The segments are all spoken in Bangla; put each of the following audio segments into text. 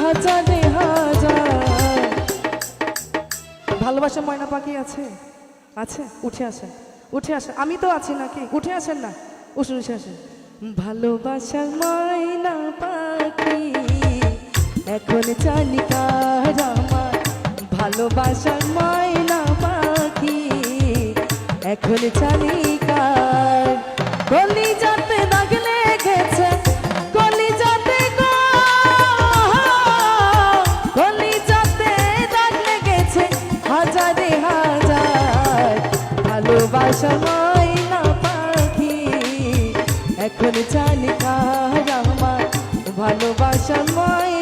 হাজারে হাজার। ভালোবাসা ময়না পাখি আছে? আছে, উঠে আসে উঠে আসে আমি তো আছি নাকি? উঠে আসেন না? উঠে আসে ভালোবাসার ময়না পাখি। এখন জানি কার আমার ভালোবাসার ময়না পাখি। এখন জানি কার। গলি যাতে দাগ লেগেছে গলি যাতে গলি যাতে দাগ লেগেছে, হাজারে হাজার ভালোবাসার ময়না পাখি। এখন কার আমার ভালোবাসার ময়না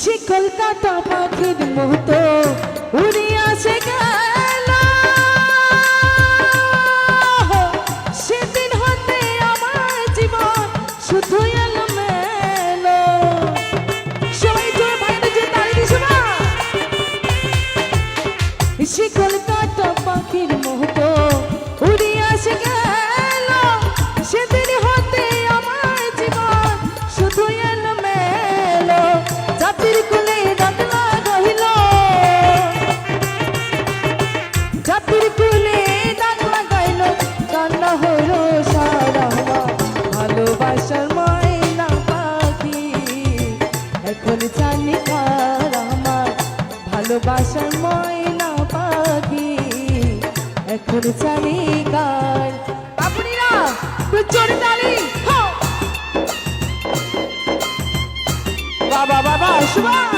সে কলকাতা পাখির মতো উড়ে আসে গেল। সেদিন হতে আমার জীবন শুধু সে কলকাতা পাখির মতো উড়ে আসে গেল। এখন জানি কার বাবুনিরা প্রচুর তালি বাবা বাবা শুভা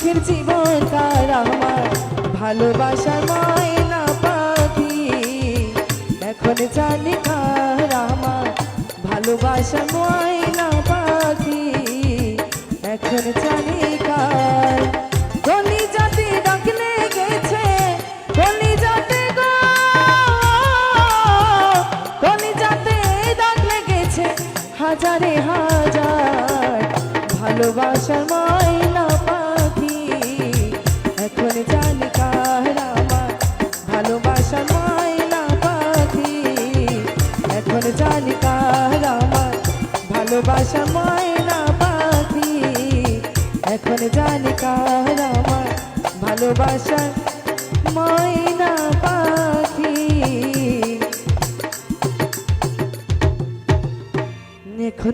সুখের জীবন কার আমার ভালোবাসার ময়না পাখি। এখন জানি কার আমার ভালোবাসার ময়না পাখি। এখন জানি কার। জাতি ডাকলে গেছে জাতে গো। গলি জাতে ডাক লেগেছে হাজারে হাজার ভালোবাসার ময়না এখন জালিকা কার আমার ভালোবাসার ময়না পাখি। এখন জানি কার আমার ভালোবাসার ময়না পাখি।